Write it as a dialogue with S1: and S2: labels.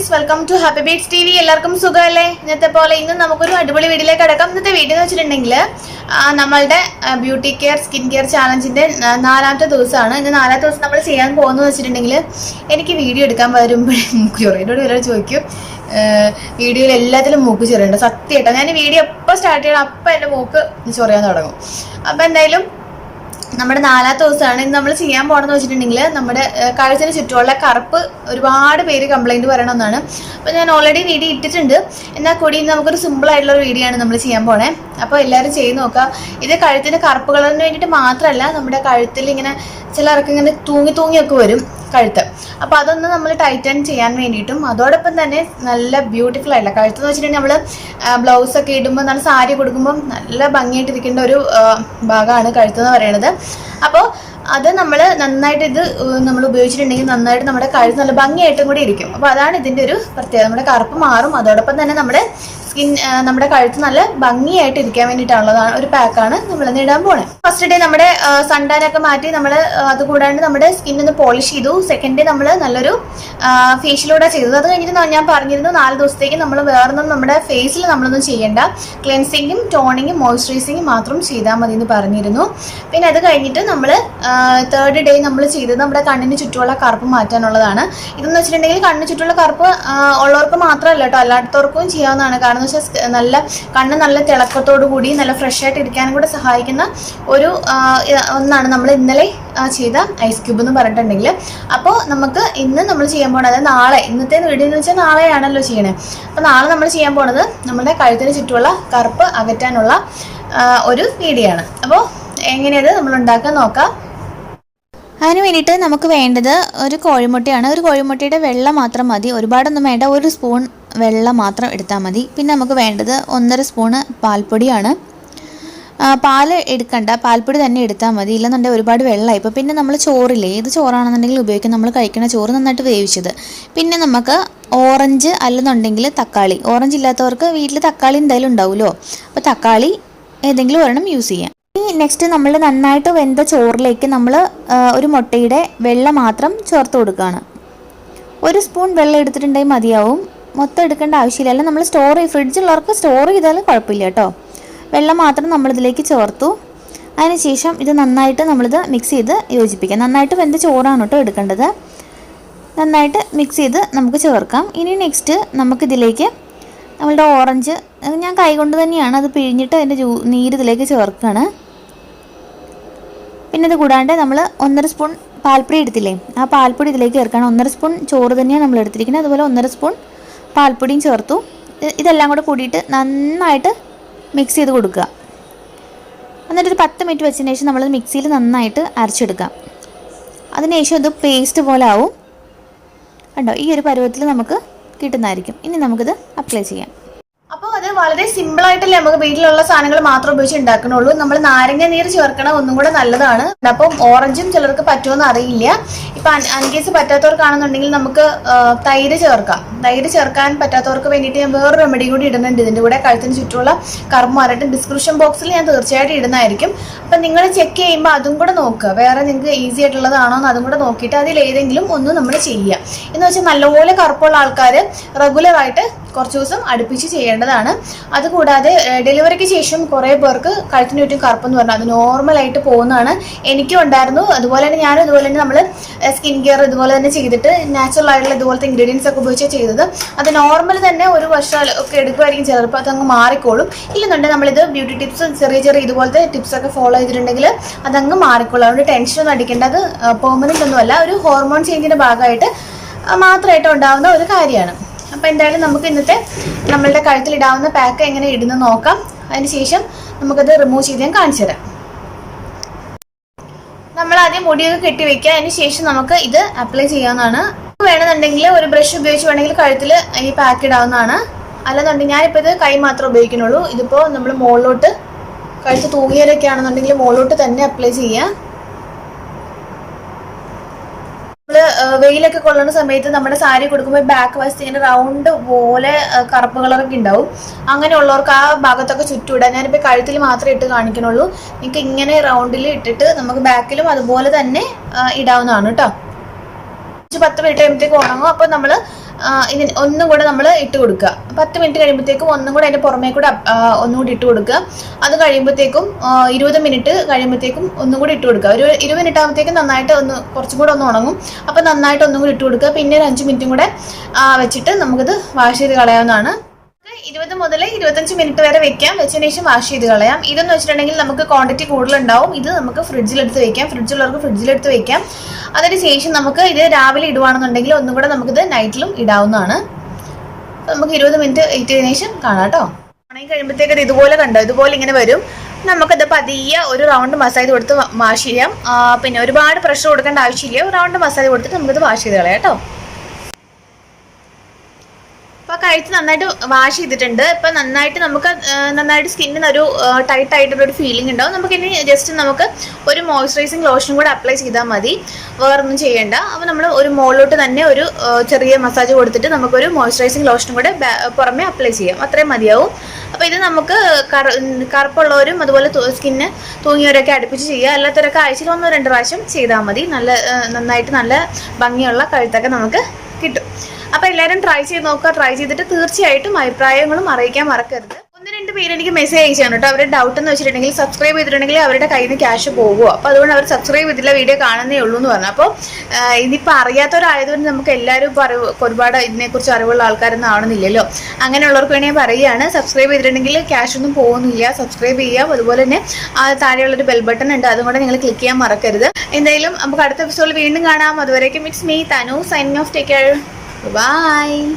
S1: Friends welcome to happy beats T V എല്ലാവർക്കും സുഖമല്ലേ? ഇന്നത്തെ പോലെ ഇന്ന് നമുക്കൊരു അടിപൊളി വീട്ടിലേക്ക് അടക്കാം ഇന്നത്തെ വീഡിയോ എന്ന് വെച്ചിട്ടുണ്ടെങ്കിൽ നമ്മളുടെ ബ്യൂട്ടി കെയർ സ്കിൻ കെയർ ചാലഞ്ചിന്റെ നാലാമത്തെ ദിവസമാണ്. ഇന്ന് നാലാമത്തെ ദിവസം നമ്മൾ ചെയ്യാൻ പോകുന്നതെന്ന് വെച്ചിട്ടുണ്ടെങ്കിൽ എനിക്ക് വീഡിയോ എടുക്കാൻ വരുമ്പോഴേ മൂക്ക് ചൊറ എന്നോട് ഒരാൾ ചോദിക്കും വീഡിയോയിൽ എല്ലാത്തിലും മൂക്ക് ചൊറയുണ്ട് സത്യമായിട്ടോ. ഞാൻ വീഡിയോ എപ്പോൾ സ്റ്റാർട്ട് ചെയ്യണം അപ്പം എന്റെ മൂക്ക് ചൊറിയാൻ തുടങ്ങും. അപ്പം എന്തായാലും നമ്മുടെ നാലാമത്തെ ദിവസമാണ് ഇന്ന് നമ്മൾ ചെയ്യാൻ പോകണമെന്ന് വെച്ചിട്ടുണ്ടെങ്കിൽ നമ്മുടെ കഴുത്തിന് ചുറ്റുമുള്ള കറുപ്പ് ഒരുപാട് പേര് കംപ്ലൈന്റ് പറയണമെന്നാണ്. അപ്പോൾ ഞാൻ ഓൾറെഡി വീഡിയോ ഇട്ടിട്ടുണ്ട്. എന്നാൽ കൂടി ഇന്ന് നമുക്കൊരു സിമ്പിൾ ആയിട്ടുള്ള ഒരു വീഡിയോ ആണ് നമ്മൾ ചെയ്യാൻ പോണേ. അപ്പോൾ എല്ലാവരും ചെയ്ത് നോക്കുക. ഇത് കഴുത്തിന് കറുപ്പ് കളറിന് വേണ്ടിയിട്ട് മാത്രമല്ല നമ്മുടെ കഴുത്തിൽ ഇങ്ങനെ ചിലർക്ക് ഇങ്ങനെ തൂങ്ങി തൂങ്ങിയൊക്കെ വരും. കഴുത്ത്. അപ്പോൾ അതൊന്ന് നമ്മൾ ടൈറ്റൺ ചെയ്യാൻ വേണ്ടിയിട്ടും അതോടൊപ്പം തന്നെ നല്ല ബ്യൂട്ടിഫുൾ ആയിട്ടുള്ള കഴുത്ത് എന്ന് വെച്ചിട്ടുണ്ടെങ്കിൽ നമ്മൾ ബ്ലൗസ് ഒക്കെ ഇടുമ്പോൾ നല്ല സാരി കൊടുക്കുമ്പോൾ നല്ല ഭംഗിയായിട്ടിരിക്കേണ്ട ഒരു ഭാഗമാണ് കഴുത്ത് എന്ന് പറയുന്നത് അപ്പോൾ അത് നമ്മൾ നന്നായിട്ട് ഇത് നമ്മൾ ഉപയോഗിച്ചിട്ടുണ്ടെങ്കിൽ നന്നായിട്ട് നമ്മുടെ കഴുത്ത് നല്ല ഭംഗിയായിട്ടും കൂടി ഇരിക്കും. അപ്പോൾ അതാണ് ഇതിന്റെ ഒരു പ്രത്യേകത. നമ്മുടെ കറുപ്പ് മാറും. അതോടൊപ്പം തന്നെ നമ്മുടെ സ്കിൻ നമ്മുടെ കഴുത്ത് നല്ല ഭംഗിയായിട്ട് ഇരിക്കാൻ വേണ്ടിയിട്ടുള്ളതാണ് ഒരു പാക്കാണ് നമ്മൾ ഇടാൻ പോണേ. ഫസ്റ്റ് ഡേ നമ്മുടെ സൺടാനൊക്കെ മാറ്റി നമ്മൾ അത് കൂടാണ്ട് നമ്മുടെ സ്കിൻ ഒന്ന് പോളിഷ് ചെയ്തു. സെക്കൻഡ് ഡേ നമ്മൾ നല്ലൊരു ഫേഷ്യലൂടെ ചെയ്തു അത് കഴിഞ്ഞിട്ട് ഞാൻ പറഞ്ഞിരുന്നു നാല് ദിവസത്തേക്ക് നമ്മൾ വേറൊന്നും നമ്മുടെ ഫേസിൽ നമ്മളൊന്നും ചെയ്യേണ്ട. ക്ലെൻസിങ്ങും ടോണിങ്ങും മോയ്സ്ചറൈസിങ്ങും മാത്രം ചെയ്താൽ മതി എന്ന് പറഞ്ഞിരുന്നു. പിന്നെ അത് കഴിഞ്ഞിട്ട് നമ്മൾ തേർഡ് ഡേ നമ്മൾ ചെയ്തത് നമ്മുടെ കണ്ണിന് ചുറ്റുമുള്ള കറുപ്പ് മാറ്റാനുള്ളതാണ്. ഇതെന്ന് വെച്ചിട്ടുണ്ടെങ്കിൽ കണ്ണിന് ചുറ്റുമുള്ള കറുപ്പ് ഉള്ളവർക്ക് മാത്രമല്ല കേട്ടോ അല്ലാത്തവർക്കും ചെയ്യാവുന്നതാണ്. കാരണം എന്ന് വെച്ചാൽ നല്ല കണ്ണ് നല്ല തിളക്കത്തോടു കൂടി നല്ല ഫ്രഷ് ആയിട്ട് ഇരിക്കാനും കൂടെ സഹായിക്കുന്ന ഒരു ഒന്നാണ് നമ്മൾ ഇന്നലെ ചെയ്ത ഐസ് ക്യൂബ് എന്ന് പറഞ്ഞിട്ടുണ്ടെങ്കിൽ അപ്പോൾ നമുക്ക് ഇന്ന് നമ്മൾ ചെയ്യാൻ പോണത് നാളെ ഇന്നത്തെ വീഡിയോ എന്ന് വെച്ചാൽ നാളെയാണല്ലോ ചെയ്യണേ. അപ്പോൾ നാളെ നമ്മൾ ചെയ്യാൻ പോണത് നമ്മുടെ കഴുത്തിന് ചുറ്റുമുള്ള കറുപ്പ് അകറ്റാനുള്ള ഒരു വീഡിയോ അപ്പോൾ എങ്ങനെയത് നമ്മൾ ഉണ്ടാക്കാൻ നോക്കാം.
S2: അതിന് വേണ്ടിയിട്ട് നമുക്ക് വേണ്ടത് ഒരു കോഴിമുട്ടയാണ്. ഒരു കോഴിമുട്ടയുടെ വെള്ളം മാത്രം മതി. ഒരുപാടൊന്നും വേണ്ട. ഒരു സ്പൂൺ വെള്ള മാത്രം എടുത്താൽ മതി. പിന്നെ നമുക്ക് വേണ്ടത് ഒന്നര സ്പൂണ് പാൽപ്പൊടിയാണ്. പാൽ എടുക്കണ്ട. പാൽപ്പൊടി തന്നെ എടുത്താൽ മതി. ഇല്ലെന്നുണ്ടെങ്കിൽ ഒരുപാട് വെള്ളമായി ഇപ്പോൾ പിന്നെ നമ്മൾ ചോറില്ലേ? ഏത് ചോറാണെന്നുണ്ടെങ്കിൽ ഉപയോഗിക്കും. നമ്മൾ കഴിക്കുന്ന ചോറ് നന്നായിട്ട് വേവിച്ചത്. പിന്നെ നമുക്ക് ഓറഞ്ച് അല്ലെന്നുണ്ടെങ്കിൽ തക്കാളി. ഓറഞ്ച് ഇല്ലാത്തവർക്ക് വീട്ടിൽ തക്കാളി എന്തായാലും ഉണ്ടാവുമല്ലോ അപ്പോൾ തക്കാളി ഏതെങ്കിലും ഒരെണ്ണം യൂസ് ചെയ്യാം. ഇനി നെക്സ്റ്റ് നമ്മൾ നന്നായിട്ട് വെന്ത ചോറിലേക്ക് നമ്മൾ ഒരു മുട്ടയുടെ വെള്ളം മാത്രം ചേർത്ത് കൊടുക്കുകയാണ് ഒരു സ്പൂൺ വെള്ളം എടുത്തിട്ടുണ്ടെങ്കിൽ മതിയാവും. മൊത്തം എടുക്കേണ്ട ആവശ്യമില്ല. അല്ല നമ്മൾ സ്റ്റോർ ചെയ്യും ഫ്രിഡ്ജുള്ളവർക്ക് സ്റ്റോർ ചെയ്താലും കുഴപ്പമില്ല കേട്ടോ. വെള്ളം മാത്രം നമ്മളിതിലേക്ക് ചേർത്തു. അതിനുശേഷം ഇത് നന്നായിട്ട് നമ്മളിത് മിക്സ് ചെയ്ത് യോജിപ്പിക്കാം. നന്നായിട്ട് വെന്ത ചോറാണ് കേട്ടോ എടുക്കേണ്ടത്. നന്നായിട്ട് മിക്സ് ചെയ്ത് നമുക്ക് ചേർക്കാം. ഇനി നെക്സ്റ്റ് നമുക്കിതിലേക്ക് നമ്മളുടെ ഓറഞ്ച് ഞാൻ ഞാൻ കൈകൊണ്ട് തന്നെയാണ് അത് പിഴിഞ്ഞിട്ട് അതിന്റെ ജൂ നീര് ഇതിലേക്ക് ചേർക്കുകയാണ് പിന്നെ ഇത് കൂടാണ്ട് നമ്മൾ ഒന്നര സ്പൂൺ പാൽപ്പൊടി എടുത്തില്ലേ ആ പാൽപ്പൊടി ഇതിലേക്ക് ചേർക്കണം. ഒന്നര സ്പൂൺ ചോറ് തന്നെയാണ് നമ്മൾ എടുത്തിരിക്കുന്നത് അതുപോലെ ഒന്നര സ്പൂൺ പാൽപ്പൊടിയും ചേർത്തു. ഇത് ഇതെല്ലാം കൂടെ കൂടിയിട്ട് നന്നായിട്ട് മിക്സ് ചെയ്ത് കൊടുക്കുക. എന്നിട്ടൊരു പത്ത് മിനിറ്റ് വെച്ചതിന് ശേഷം നമ്മൾ മിക്സിയിൽ നന്നായിട്ട് അരച്ചെടുക്കാം അതിനുശേഷം ഇത് പേസ്റ്റ് പോലെ ആവും. കണ്ടോ? ഈ ഒരു പരുവത്തിൽ നമുക്ക് കിട്ടുന്നതായിരിക്കും. ഇനി നമുക്കിത് അപ്ലൈ ചെയ്യാം.
S1: വളരെ സിമ്പിൾ ആയിട്ടല്ലേ നമുക്ക് വീട്ടിലുള്ള സാധനങ്ങൾ മാത്രം ഉപയോഗിച്ച് ഉണ്ടാക്കണുള്ളൂ. നമ്മൾ നാരങ്ങ നീര് ചേർക്കണം ഒന്നും കൂടെ നല്ലതാണ്. അപ്പം ഓറഞ്ചും ചിലർക്ക് പറ്റുമെന്ന് അറിയില്ല. ഇപ്പൊ അൻകേസ് പറ്റാത്തവർക്കാണെന്നുണ്ടെങ്കിൽ നമുക്ക് തൈര് ചേർക്കാം. തൈര് ചേർക്കാൻ പറ്റാത്തവർക്ക് വേണ്ടിയിട്ട് ഞാൻ വേറെ റെമഡി കൂടി ഇടുന്നുണ്ട്. ഇതിന്റെ കൂടെ കഴുത്തിന് ചുറ്റുമുള്ള കർമ്മമാരായിട്ട് ഡിസ്ക്രിപ്ഷൻ ബോക്സിൽ ഞാൻ തീർച്ചയായിട്ടും ഇടുന്നതായിരിക്കും. അപ്പം നിങ്ങൾ ചെക്ക് ചെയ്യുമ്പോൾ അതും കൂടെ നോക്കുക. വേറെ നിങ്ങൾക്ക് ഈസി ആയിട്ടുള്ളതാണോ എന്ന് അതും കൂടെ നോക്കിയിട്ട് അതിലേതെങ്കിലും ഒന്ന് നമ്മൾ ചെയ്യുക. എന്ന് വെച്ചാൽ നല്ലപോലെ കറുപ്പുള്ള ആൾക്കാർ റെഗുലറായിട്ട് കുറച്ച് ദിവസം അടുപ്പിച്ച് ചെയ്യേണ്ടതാണ്. അതുകൂടാതെ ഡെലിവറിക്ക് ശേഷം കുറേ പേർക്ക് കഴുത്തിന് ചുറ്റും കറുപ്പെന്ന് പറഞ്ഞാൽ അത് നോർമലായിട്ട് പോകുന്നതാണ്. എനിക്കും ഉണ്ടായിരുന്നു. അതുപോലെ തന്നെ ഞാനും ഇതുപോലെ തന്നെ നമ്മൾ സ്കിൻ കെയർ ഇതുപോലെ തന്നെ ചെയ്തിട്ട് നാച്ചുറൽ ആയിട്ടുള്ള ഇതുപോലത്തെ ഇൻഗ്രീഡിയൻസ് ഒക്കെ ഉപയോഗിച്ച് ചെയ്തത്. അത് നോർമൽ തന്നെ ഒരു വർഷം ഒക്കെ എടുക്കുമായിരിക്കും ചിലപ്പോൾ അതങ്ങ് മാറിക്കോളും. ഇല്ലെന്നുണ്ടെങ്കിൽ നമ്മളിത് ബ്യൂട്ടി ടിപ്സ് ചെറിയ ചെറിയ ഇതുപോലത്തെ ടിപ്സൊക്കെ ഫോളോ ചെയ്തിട്ടുണ്ടെങ്കിൽ അതങ്ങ് മാറിക്കോളും. അതുകൊണ്ട് ടെൻഷൻ ഒന്നും അടിക്കേണ്ടത് പെർമനന്റ് ഒന്നുമല്ല. ഒരു ഹോർമോൺ ചേഞ്ചിന്റെ ഭാഗമായിട്ട് മാത്രമായിട്ട് ഉണ്ടാവുന്ന ഒരു കാര്യമാണ്. അപ്പോൾ എന്തായാലും നമുക്ക് ഇന്നത്തെ നമ്മളുടെ കഴുത്തിലിടാവുന്ന പാക്ക് എങ്ങനെ ഇടുന്നു നോക്കാം. അതിനുശേഷം നമുക്കത് റിമൂവ് ചെയ്ത് ഞാൻ കാണിച്ചു തരാം. നമ്മൾ ആദ്യം മുടിയൊക്കെ കെട്ടി വെക്കുക. അതിന് ശേഷം നമുക്ക് ഇത് അപ്ലൈ ചെയ്യാവുന്നതാണ്. വേണമെന്നുണ്ടെങ്കിൽ ഒരു ബ്രഷ് ഉപയോഗിച്ച് വേണമെങ്കിൽ കഴുത്തിൽ ഈ പാക്ക് ഇടാവുന്നതാണ്. അല്ലെന്നുണ്ടെങ്കിൽ ഞാനിപ്പോൾ ഇത് കൈ മാത്രം ഉപയോഗിക്കുന്നുള്ളൂ. ഇതിപ്പോൾ നമ്മൾ മുകളിലോട്ട് കഴുത്ത് തൂങ്ങിയവരൊക്കെ ആണെന്നുണ്ടെങ്കിൽ മുകളിലോട്ട് തന്നെ അപ്ലൈ ചെയ്യാം വെയിലൊക്കെ കൊള്ളുന്ന സമയത്ത് നമ്മുടെ സാരി കൊടുക്കുമ്പോൾ ബാക്ക് വശത്ത് ഇങ്ങനെ റൗണ്ട് പോലെ കറുപ്പ് കളറൊക്കെ ഉണ്ടാവും. അങ്ങനെയുള്ളവർക്ക് ആ ഭാഗത്തൊക്കെ ചുറ്റുവിടാം ഞാനിപ്പോൾ കഴുത്തിൽ മാത്രമേ ഇട്ട് കാണിക്കണുള്ളൂ നിങ്ങൾക്ക് ഇങ്ങനെ റൗണ്ടിൽ ഇട്ടിട്ട് നമുക്ക് ബാക്കിലും അതുപോലെ തന്നെ ഇടാവുന്നതാണ് കേട്ടോ പത്ത് മിനിറ്റ് കഴിയുമ്പോഴത്തേക്ക് ഉണങ്ങും അപ്പോൾ നമ്മൾ ഇതിന് ഒന്നും കൂടെ നമ്മൾ ഇട്ട് കൊടുക്കുക. പത്ത് മിനിറ്റ് കഴിയുമ്പോഴത്തേക്കും ഒന്നും കൂടെ അതിന്റെ പുറമേ കൂടെ ഒന്നുകൂടി ഒന്നും കൂടി ഇട്ട് കൊടുക്കുക. അത് കഴിയുമ്പോഴത്തേക്കും ഇരുപത് മിനിറ്റ് കഴിയുമ്പോഴത്തേക്കും ഒന്നും കൂടി ഇട്ട് കൊടുക്കുക. ഒരു ഇരുപത് മിനിറ്റ് ആകുമ്പോഴത്തേക്കും നന്നായിട്ട് ഒന്ന് കുറച്ചും കൂടെ ഒന്ന് ഉണങ്ങും. അപ്പോൾ നന്നായിട്ട് ഒന്നും കൂടി ഇട്ട് കൊടുക്കുക. പിന്നെ ഒരു അഞ്ച് മിനിറ്റും കൂടെ വെച്ചിട്ട് നമുക്കിത് വാഷ് ചെയ്ത് കളയാവുന്നതാണ്. ഇരുപത് മുതൽ ഇരുപത്തഞ്ച് മിനിറ്റ് വരെ വെക്കാം. വെച്ചതിന് ശേഷം വാഷ് ചെയ്ത് കളയാം. ഇതെന്ന് വെച്ചിട്ടുണ്ടെങ്കിൽ നമുക്ക് ക്വാണ്ടിറ്റി കൂടുതലുണ്ടാവും. ഇത് നമുക്ക് ഫ്രിഡ്ജിലെടുത്ത് വെക്കാം. ഫ്രിഡ്ജിലുള്ളവർക്ക് ഫ്രിഡ്ജിലെടുത്ത് വെക്കാം. അതിന് ശേഷം നമുക്ക് ഇത് രാവിലെ ഇടുവാണെന്നുണ്ടെങ്കിൽ ഒന്നും കൂടെ നമുക്കിത് നൈറ്റിലും ഇടാവുന്നതാണ്. നമുക്ക് ഇരുപത് മിനിറ്റ് ചെയ്തതിനു ശേഷം കാണാം കേട്ടോ. ഉണങ്ങി കഴിയുമ്പോഴത്തേക്ക് ഇതുപോലെ കണ്ടോ? ഇതുപോലെ ഇങ്ങനെ വരും. നമുക്കത് പതിയെ ഒരു റൗണ്ട് മസാജ് കൊടുത്ത് വാഷ് ചെയ്യാം. പിന്നെ ഒരുപാട് പ്രഷർ കൊടുക്കേണ്ട ആവശ്യമില്ല. ഒരു റൗണ്ട് മസാജ് കൊടുത്തിട്ട് നമുക്കിത് വാഷ് ചെയ്ത് കളയാം കേട്ടോ. കഴുത്ത് നന്നായിട്ട് വാഷ് ചെയ്തിട്ടുണ്ട്. ഇപ്പൊ നന്നായിട്ട് നമുക്ക് നന്നായിട്ട് സ്കിന്നിന് ഒരു ടൈറ്റ് ആയിട്ടുള്ള ഒരു ഫീലിംഗ് ഉണ്ടാവും. നമുക്ക് ഇനി ജസ്റ്റ് നമുക്ക് ഒരു മോയ്സ്ചറൈസിങ് ലോഷൻ കൂടെ അപ്ലൈ ചെയ്താൽ മതി. വേറൊന്നും ചെയ്യേണ്ട. അപ്പോൾ നമ്മൾ ഒരു മുകളിലോട്ട് തന്നെ ഒരു ചെറിയ മസാജ് കൊടുത്തിട്ട് നമുക്കൊരു മോയ്സ്ചറൈസിങ് ലോഷനും കൂടെ പുറമെ അപ്ലൈ ചെയ്യാം. അത്രയും മതിയാവും. അപ്പോൾ ഇത് നമുക്ക് കറ കറുപ്പുള്ളവരും അതുപോലെ സ്കിന്ന് തൂങ്ങിയവരൊക്കെ അടുപ്പിച്ച് ചെയ്യുക. അല്ലാത്തവരൊക്കെ ആഴ്ചയിൽ ഒന്നോ രണ്ട് പ്രാവശ്യം ചെയ്താൽ മതി. നല്ല നന്നായിട്ട് നല്ല ഭംഗിയുള്ള കഴുത്തൊക്കെ നമുക്ക് കിട്ടും. അപ്പൊ എല്ലാവരും ട്രൈ ചെയ്ത് നോക്കുക ട്രൈ ചെയ്തിട്ട് തീർച്ചയായിട്ടും അഭിപ്രായങ്ങളും അറിയിക്കാൻ മറക്കരുത്. ഒന്ന് രണ്ട് പേര് എനിക്ക് മെസ്സേജ് അയച്ചാണ് കേട്ടോ അവരുടെ ഡൗട്ട് എന്ന് വെച്ചിട്ടുണ്ടെങ്കിൽ സബ്സ്ക്രൈബ് ചെയ്തിട്ടുണ്ടെങ്കിൽ അവരുടെ കയ്യിൽ നിന്ന് ക്യാഷ് പോകുമോ അപ്പോൾ അതുകൊണ്ട് അവർ സബ്സ്ക്രൈബ് ചെയ്തില്ല വീഡിയോ കാണുന്നേ ഉള്ളൂ എന്ന് പറഞ്ഞു. അപ്പോൾ ഇതിപ്പോൾ അറിയാത്തവരായതുകൊണ്ട് നമുക്ക് എല്ലാവരും അറിവ് ഒരുപാട് ഇതിനെക്കുറിച്ച് അറിവുള്ള ആൾക്കാരൊന്നും ആവണമെന്നില്ലല്ലോ. അങ്ങനെയുള്ളവർക്ക് വേണേ പറയുകയാണ്. സബ്സ്ക്രൈബ് ചെയ്തിട്ടുണ്ടെങ്കിൽ ക്യാഷ് ഒന്നും പോകുന്നില്ല. സബ്സ്ക്രൈബ് ചെയ്യാം അതുപോലെ തന്നെ ആ താഴെയുള്ളൊരു ബെൽ ബട്ടൺ ഉണ്ട്. അതും കൂടെ നിങ്ങൾ ക്ലിക്ക് ചെയ്യാൻ മറക്കരുത്. എന്തായാലും നമുക്ക് അടുത്ത എപ്പിസോഡിൽ വീണ്ടും കാണാം. അതുവരേക്കും it's me Thanu signing off take care Bye.